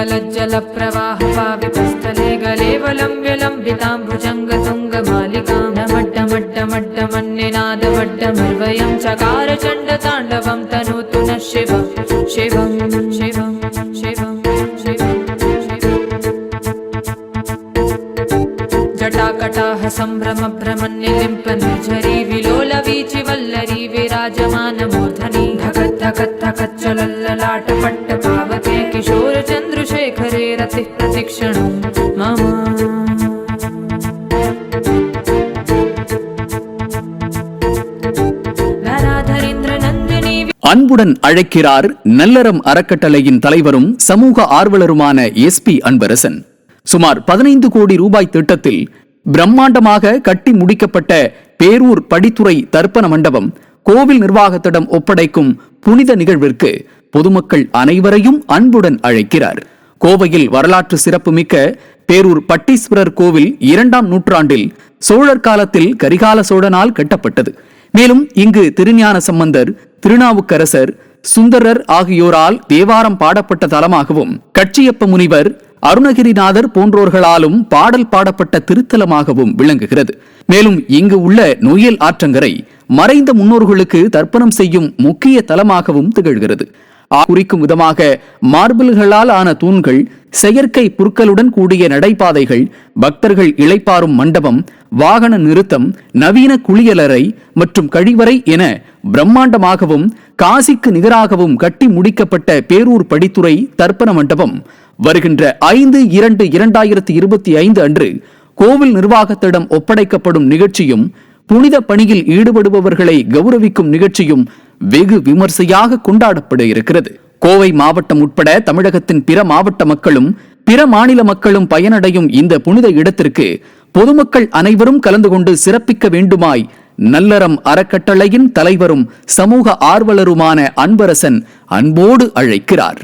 जलप्रवाहपावितस्थले गलेवलम्ब्य लम्बिताम्बुजङ्गतुङ्गमालिकां डमड्डमड्डमड्डमन्निनादमड्डमर्वयं चकार चण्डताण्डवं तनोतु नः शिवं शिवं शिवं शिवं शिवं शिवम् जटाकटाः सम्भ्रमभ्रमन्निलिम्प निर्झरी विलोलवीचि वल्लरी विराजमानमूर्धनि धगत् रतिः प्रतिक्षणं मम नराधरेन्द्रनन्दिनी அன்புடன் அழைக்கிறார் நல்லறம் அறக்கட்டளையின் தலைவரும் சமூக ஆர்வலருமான எஸ் பி அன்பரசன் சுமார் பதினைந்து கோடி ரூபாய் திட்டத்தில் பிரம்மாண்டமாக கட்டி முடிக்கப்பட்ட பேரூர் படித்துறை தர்ப்பண மண்டபம் கோவில் நிர்வாகத்திடம் ஒப்படைக்கும் புனித நிகழ்விற்கு பொதுமக்கள் அனைவரையும் அன்புடன் அழைக்கிறார் கோவையில் வரலாற்று சிறப்புமிக்க பேரூர் பட்டீஸ்வரர் கோவில் இரண்டாம் நூற்றாண்டில் சோழர் காலத்தில் கரிகால சோழனால் கட்டப்பட்டது. மேலும் இங்கு திருஞான சம்பந்தர் திருநாவுக்கரசர் சுந்தரர் ஆகியோரால் தேவாரம் பாடப்பட்ட தலமாகவும் கட்சியப்ப முனிவர் அருணகிரிநாதர் போன்றோர்களாலும் பாடல் பாடப்பட்ட திருத்தலமாகவும் விளங்குகிறது. மேலும் இங்கு உள்ள நொயல் ஆற்றங்கரை மறைந்த முன்னோர்களுக்கு தர்ப்பணம் செய்யும் முக்கிய தலமாகவும் திகழ்கிறது. குறிக்கும் விதமாக மார்பிள்களால் ஆன தூண்கள் செயற்கை புற்களுடன் கூடிய நடைபாதைகள் பக்தர்கள் இளைப்பாறும் மண்டபம் வாகன நிறுத்தம் நவீன குளியலறை மற்றும் கழிவறை என பிரம்மாண்டமாகவும் காசிக்கு நிகராகவும் கட்டி முடிக்கப்பட்ட பேரூர் படித்துறை தர்ப்பண மண்டபம். வருகின்ற ஐந்து இரண்டு இரண்டாயிரத்தி இருபத்தி ஐந்து அன்று கோவில் நிர்வாகத்திடம் ஒப்படைக்கப்படும் நிகழ்ச்சியும் புனித பணியில் ஈடுபடுபவர்களை கௌரவிக்கும் நிகழ்ச்சியும் வெகு விமர்சையாக கொண்டாடப்பட இருக்கிறது. கோவை மாவட்டம் உட்பட தமிழகத்தின் பிற மாவட்ட மக்களும் பிற மாநில மக்களும் பயனடையும் இந்த புனித இடத்திற்கு பொதுமக்கள் அனைவரும் கலந்து கொண்டு சிறப்பிக்க வேண்டுமாய் நல்லறம் அறக்கட்டளையின் தலைவரும் சமூக ஆர்வலருமான அன்பரசன் அன்போடு அழைக்கிறார்.